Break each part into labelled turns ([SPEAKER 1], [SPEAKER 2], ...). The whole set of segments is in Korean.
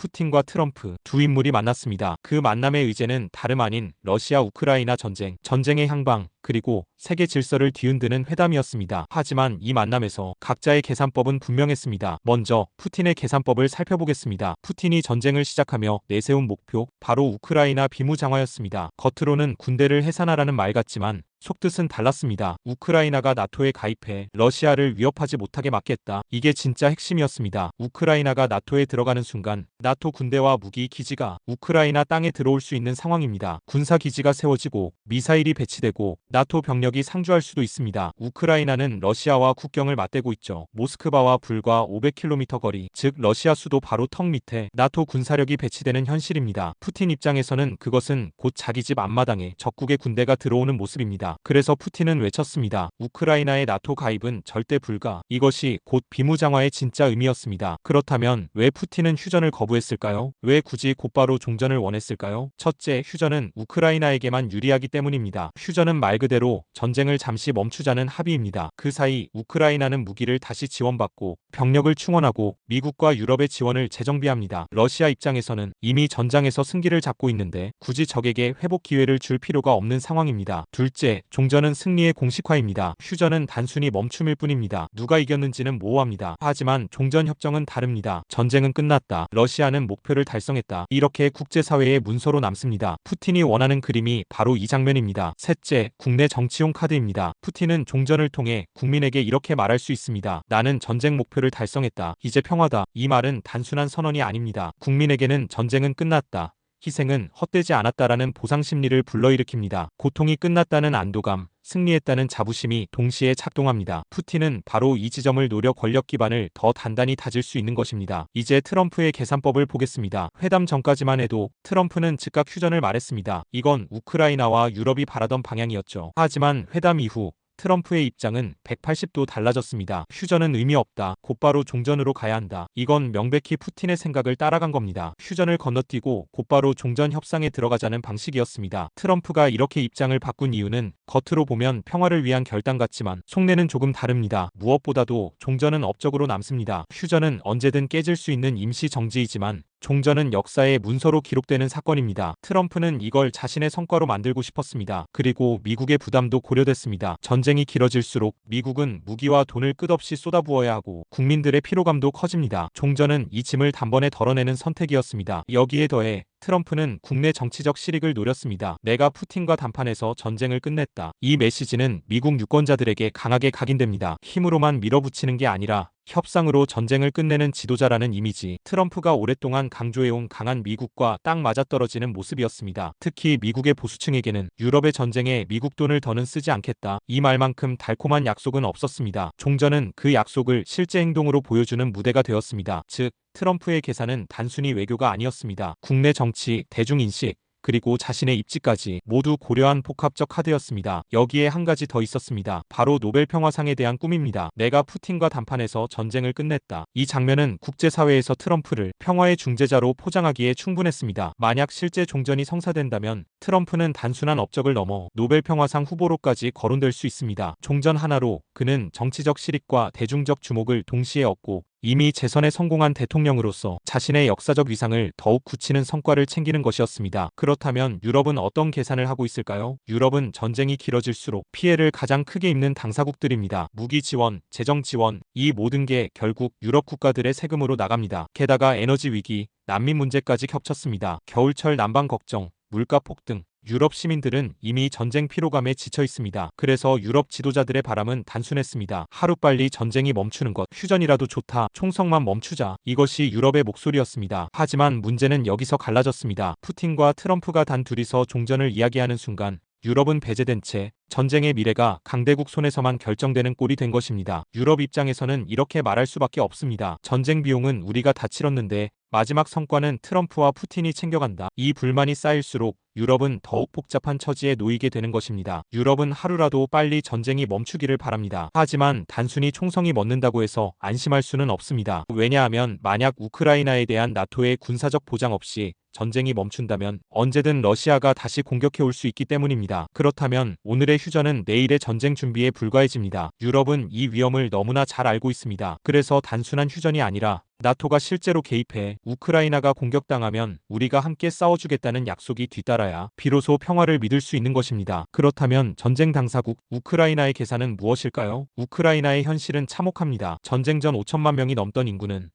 [SPEAKER 1] 푸틴과 트럼프 두 인물이 만났습니다. 그 만남의 의제는 다름 아닌 러시아 우크라이나 전쟁, 전쟁의 향방, 그리고 세계 질서를 뒤흔드는 회담이었습니다. 하지만 이 만남에서 각자의 계산법은 분명했습니다. 먼저 푸틴의 계산법을 살펴보겠습니다. 푸틴이 전쟁을 시작하며 내세운 목표 바로 우크라이나 비무장화였습니다. 겉으로는 군대를 해산하라는 말 같지만 속뜻은 달랐습니다. 우크라이나가 나토에 가입해 러시아를 위협하지 못하게 막겠다. 이게 진짜 핵심이었습니다. 우크라이나가 나토에 들어가는 순간 나토 군대와 무기 기지가 우크라이나 땅에 들어올 수 있는 상황입니다. 군사 기지가 세워지고 미사일이 배치되고 나토 병력이 상주할 수도 있습니다. 우크라이나는 러시아와 국경을 맞대고 있죠. 모스크바와 불과 500km 거리, 즉 러시아 수도 바로 턱 밑에 나토 군사력이 배치되는 현실입니다. 푸틴 입장에서는 그것은 곧 자기 집 앞마당에 적국의 군대가 들어오는 모습입니다. 그래서 푸틴은 외쳤습니다. 우크라이나의 나토 가입은 절대 불가. 이것이 곧 비무장화의 진짜 의미였습니다. 그렇다면 왜 푸틴은 휴전을 거부했을까요? 왜 굳이 곧바로 종전을 원했을까요? 첫째, 휴전은 우크라이나에게만 유리하기 때문입니다. 휴전은 말 그대로 전쟁을 잠시 멈추자는 합의입니다. 그 사이 우크라이나는 무기를 다시 지원받고 병력을 충원하고 미국과 유럽의 지원을 재정비합니다. 러시아 입장에서는 이미 전장에서 승기를 잡고 있는데 굳이 적에게 회복 기회를 줄 필요가 없는 상황입니다. 둘째, 종전은 승리의 공식화입니다. 휴전은 단순히 멈춤일 뿐입니다. 누가 이겼는지는 모호합니다. 하지만 종전 협정은 다릅니다. 전쟁은 끝났다. 러시아는 목표를 달성했다. 이렇게 국제사회의 문서로 남습니다. 푸틴이 원하는 그림이 바로 이 장면입니다. 셋째, 국내 정치용 카드입니다. 푸틴은 종전을 통해 국민에게 이렇게 말할 수 있습니다. 나는 전쟁 목표를 달성했다. 이제 평화다. 이 말은 단순한 선언이 아닙니다. 국민에게는 전쟁은 끝났다. 희생은 헛되지 않았다라는 보상 심리를 불러일으킵니다. 고통이 끝났다는 안도감, 승리했다는 자부심이 동시에 작동합니다. 푸틴은 바로 이 지점을 노려 권력 기반을 더 단단히 다질 수 있는 것입니다. 이제 트럼프의 계산법을 보겠습니다. 회담 전까지만 해도 트럼프는 즉각 휴전을 말했습니다. 이건 우크라이나와 유럽이 바라던 방향이었죠. 하지만 회담 이후 트럼프의 입장은 180도 달라졌습니다. 휴전은 의미 없다. 곧바로 종전으로 가야 한다. 이건 명백히 푸틴의 생각을 따라간 겁니다. 휴전을 건너뛰고 곧바로 종전 협상에 들어가자는 방식이었습니다. 트럼프가 이렇게 입장을 바꾼 이유는 겉으로 보면 평화를 위한 결단 같지만 속내는 조금 다릅니다. 무엇보다도 종전은 업적으로 남습니다. 휴전은 언제든 깨질 수 있는 임시 정지이지만 종전은 역사의 문서로 기록되는 사건입니다. 트럼프는 이걸 자신의 성과로 만들고 싶었습니다. 그리고 미국의 부담도 고려됐습니다. 전쟁이 길어질수록 미국은 무기와 돈을 끝없이 쏟아부어야 하고 국민들의 피로감도 커집니다. 종전은 이 짐을 단번에 덜어내는 선택이었습니다. 여기에 더해 트럼프는 국내 정치적 실익을 노렸습니다. 내가 푸틴과 담판해서 전쟁을 끝냈다. 이 메시지는 미국 유권자들에게 강하게 각인됩니다. 힘으로만 밀어붙이는 게 아니라 협상으로 전쟁을 끝내는 지도자라는 이미지, 트럼프가 오랫동안 강조해온 강한 미국과 딱 맞아떨어지는 모습이었습니다. 특히 미국의 보수층에게는 유럽의 전쟁에 미국 돈을 더는 쓰지 않겠다. 이 말만큼 달콤한 약속은 없었습니다. 종전은 그 약속을 실제 행동으로 보여주는 무대가 되었습니다. 즉, 트럼프의 계산은 단순히 외교가 아니었습니다. 국내 정치, 대중인식, 그리고 자신의 입지까지 모두 고려한 복합적 카드였습니다. 여기에 한 가지 더 있었습니다. 바로 노벨 평화상에 대한 꿈입니다. 내가 푸틴과 담판해서 전쟁을 끝냈다. 이 장면은 국제사회에서 트럼프를 평화의 중재자로 포장하기에 충분했습니다. 만약 실제 종전이 성사된다면 트럼프는 단순한 업적을 넘어 노벨 평화상 후보로까지 거론될 수 있습니다. 종전 하나로 그는 정치적 실익과 대중적 주목을 동시에 얻고 이미 재선에 성공한 대통령으로서 자신의 역사적 위상을 더욱 굳히는 성과를 챙기는 것이었습니다. 그렇다면 유럽은 어떤 계산을 하고 있을까요? 유럽은 전쟁이 길어질수록 피해를 가장 크게 입는 당사국들입니다. 무기 지원, 재정 지원, 이 모든 게 결국 유럽 국가들의 세금으로 나갑니다. 게다가 에너지 위기, 난민 문제까지 겹쳤습니다. 겨울철 난방 걱정, 물가 폭등, 유럽 시민들은 이미 전쟁 피로감에 지쳐 있습니다. 그래서 유럽 지도자들의 바람은 단순했습니다. 하루빨리 전쟁이 멈추는 것, 휴전이라도 좋다, 총성만 멈추자. 이것이 유럽의 목소리였습니다. 하지만 문제는 여기서 갈라졌습니다. 푸틴과 트럼프가 단 둘이서 종전을 이야기하는 순간 유럽은 배제된 채 전쟁의 미래가 강대국 손에서만 결정되는 꼴이 된 것입니다. 유럽 입장에서는 이렇게 말할 수밖에 없습니다. 전쟁 비용은 우리가 다 치렀는데 마지막 성과는 트럼프와 푸틴이 챙겨간다. 이 불만이 쌓일수록 유럽은 더욱 복잡한 처지에 놓이게 되는 것입니다. 유럽은 하루라도 빨리 전쟁이 멈추기를 바랍니다. 하지만 단순히 총성이 멎는다고 해서 안심할 수는 없습니다. 왜냐하면 만약 우크라이나에 대한 나토의 군사적 보장 없이 전쟁이 멈춘다면 언제든 러시아가 다시 공격해 올 수 있기 때문입니다. 그렇다면 오늘의 휴전은 내일의 전쟁 준비에 불과해집니다. 유럽은 이 위험을 너무나 잘 알고 있습니다. 그래서 단순한 휴전이 아니라 나토가 실제로 개입해 우크라이나가 공격당하면 우리가 함께 싸워주겠다는 약속이 뒤따라야 비로소 평화를 믿을 수 있는 것입니다. 그렇다면 전쟁 당사국 우크라이나의 계산은 무엇일까요? 우크라이나의 현실은 참혹합니다. 전쟁 전 5천만 명이 넘던 인구는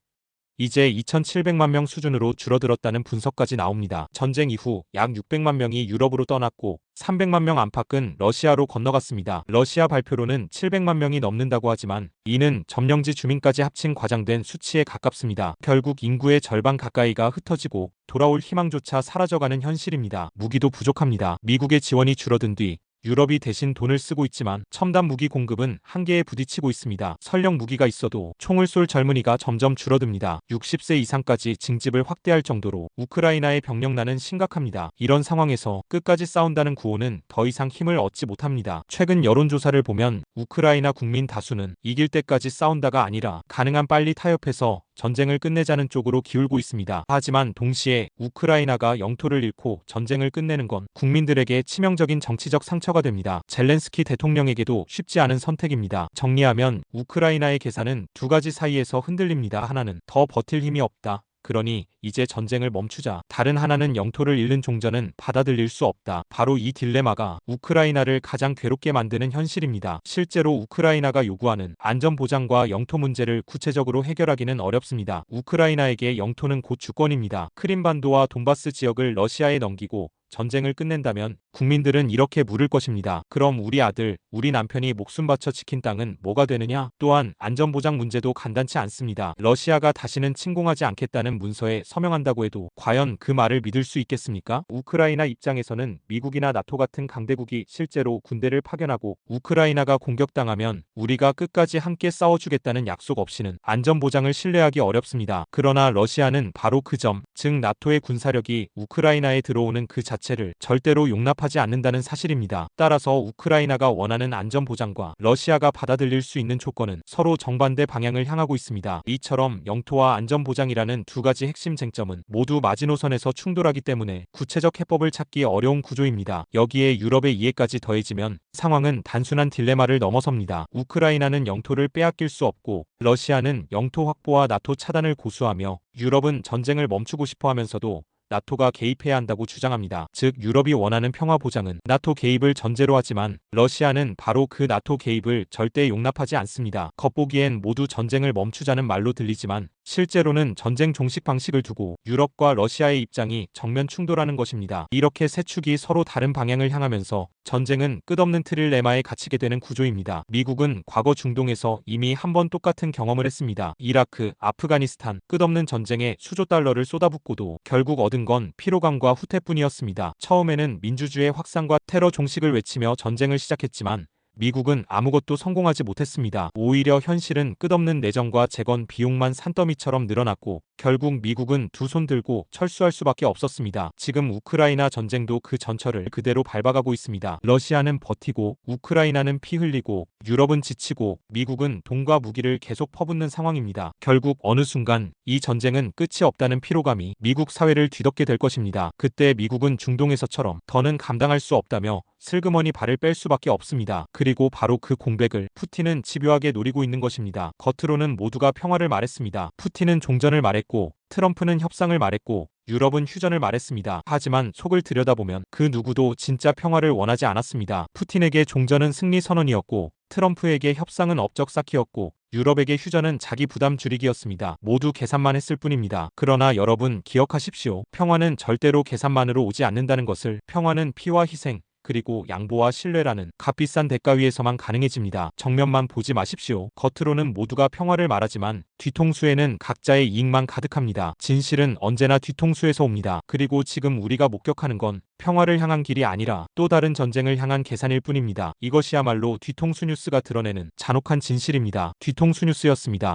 [SPEAKER 1] 이제 2,700만 명 수준으로 줄어들었다는 분석까지 나옵니다. 전쟁 이후 약 600만 명이 유럽으로 떠났고 300만 명 안팎은 러시아로 건너갔습니다. 러시아 발표로는 700만 명이 넘는다고 하지만 이는 점령지 주민까지 합친 과장된 수치에 가깝습니다. 결국 인구의 절반 가까이가 흩어지고 돌아올 희망조차 사라져가는 현실입니다. 무기도 부족합니다. 미국의 지원이 줄어든 뒤 유럽이 대신 돈을 쓰고 있지만 첨단 무기 공급은 한계에 부딪히고 있습니다. 설령 무기가 있어도 총을 쏠 젊은이가 점점 줄어듭니다. 60세 이상까지 징집을 확대할 정도로 우크라이나의 병력난은 심각합니다. 이런 상황에서 끝까지 싸운다는 구호는 더 이상 힘을 얻지 못합니다. 최근 여론조사를 보면 우크라이나 국민 다수는 이길 때까지 싸운다가 아니라 가능한 빨리 타협해서 전쟁을 끝내자는 쪽으로 기울고 있습니다. 하지만 동시에 우크라이나가 영토를 잃고 전쟁을 끝내는 건 국민들에게 치명적인 정치적 상처가 됩니다. 젤렌스키 대통령에게도 쉽지 않은 선택입니다. 정리하면 우크라이나의 계산은 두 가지 사이에서 흔들립니다. 하나는 더 버틸 힘이 없다. 그러니 이제 전쟁을 멈추자. 다른 하나는 영토를 잃는 종전은 받아들일 수 없다. 바로 이 딜레마가 우크라이나를 가장 괴롭게 만드는 현실입니다. 실제로 우크라이나가 요구하는 안전보장과 영토 문제를 구체적으로 해결하기는 어렵습니다. 우크라이나에게 영토는 곧 주권입니다. 크림반도와 돈바스 지역을 러시아에 넘기고 전쟁을 끝낸다면 국민들은 이렇게 물을 것입니다. 그럼 우리 아들, 우리 남편이 목숨 바쳐 지킨 땅은 뭐가 되느냐? 또한 안전보장 문제도 간단치 않습니다. 러시아가 다시는 침공하지 않겠다는 문서에 서명한다고 해도 과연 그 말을 믿을 수 있겠습니까? 우크라이나 입장에서는 미국이나 나토 같은 강대국이 실제로 군대를 파견하고 우크라이나가 공격당하면 우리가 끝까지 함께 싸워주겠다는 약속 없이는 안전보장을 신뢰하기 어렵습니다. 그러나 러시아는 바로 그 점, 즉 나토의 군사력이 우크라이나에 들어오는 그 자체를 절대로 용납하지 않는다는 사실입니다. 따라서 우크라이나가 원하는 안전보장과 러시아가 받아들일 수 있는 조건은 서로 정반대 방향을 향하고 있습니다. 이처럼 영토와 안전보장이라는 두 가지 핵심 쟁점은 모두 마지노선에서 충돌하기 때문에 구체적 해법을 찾기 어려운 구조입니다. 여기에 유럽의 이해까지 더해지면 상황은 단순한 딜레마를 넘어섭니다. 우크라이나는 영토를 빼앗길 수 없고 러시아는 영토 확보와 나토 차단을 고수하며 유럽은 전쟁을 멈추고 싶어 하면서도 나토가 개입해야 한다고 주장합니다. 즉 유럽이 원하는 평화 보장은 나토 개입을 전제로 하지만 러시아는 바로 그 나토 개입을 절대 용납하지 않습니다. 겉보기엔 모두 전쟁을 멈추자는 말로 들리지만 실제로는 전쟁 종식 방식을 두고 유럽과 러시아의 입장이 정면 충돌하는 것입니다. 이렇게 세 축이 서로 다른 방향을 향하면서 전쟁은 끝없는 트릴레마에 갇히게 되는 구조입니다. 미국은 과거 중동에서 이미 한 번 똑같은 경험을 했습니다. 이라크, 아프가니스탄 끝없는 전쟁에 수조 달러를 쏟아붓고도 결국 얻은 건 피로감과 후퇴뿐이었습니다. 처음에는 민주주의 확산과 테러 종식을 외치며 전쟁을 시작했지만 미국은 아무것도 성공하지 못했습니다. 오히려 현실은 끝없는 내정과 재건 비용만 산더미처럼 늘어났고 결국 미국은 두 손 들고 철수할 수밖에 없었습니다. 지금 우크라이나 전쟁도 그 전철을 그대로 밟아가고 있습니다. 러시아는 버티고 우크라이나는 피 흘리고 유럽은 지치고 미국은 돈과 무기를 계속 퍼붓는 상황입니다. 결국 어느 순간 이 전쟁은 끝이 없다는 피로감이 미국 사회를 뒤덮게 될 것입니다. 그때 미국은 중동에서처럼 더는 감당할 수 없다며 슬그머니 발을 뺄 수밖에 없습니다. 그리고 바로 그 공백을 푸틴은 집요하게 노리고 있는 것입니다. 겉으로는 모두가 평화를 말했습니다. 푸틴은 종전을 말했고 트럼프는 협상을 말했고 유럽은 휴전을 말했습니다. 하지만 속을 들여다보면 그 누구도 진짜 평화를 원하지 않았습니다. 푸틴에게 종전은 승리 선언이었고 트럼프에게 협상은 업적 쌓기였고 유럽에게 휴전은 자기 부담 줄이기였습니다. 모두 계산만 했을 뿐입니다. 그러나 여러분 기억하십시오. 평화는 절대로 계산만으로 오지 않는다는 것을 평화는 피와 희생, 그리고 양보와 신뢰라는 값비싼 대가 위에서만 가능해집니다. 정면만 보지 마십시오. 겉으로는 모두가 평화를 말하지만 뒤통수에는 각자의 이익만 가득합니다. 진실은 언제나 뒤통수에서 옵니다. 그리고 지금 우리가 목격하는 건 평화를 향한 길이 아니라 또 다른 전쟁을 향한 계산일 뿐입니다. 이것이야말로 뒤통수 뉴스가 드러내는 잔혹한 진실입니다. 뒤통수 뉴스였습니다.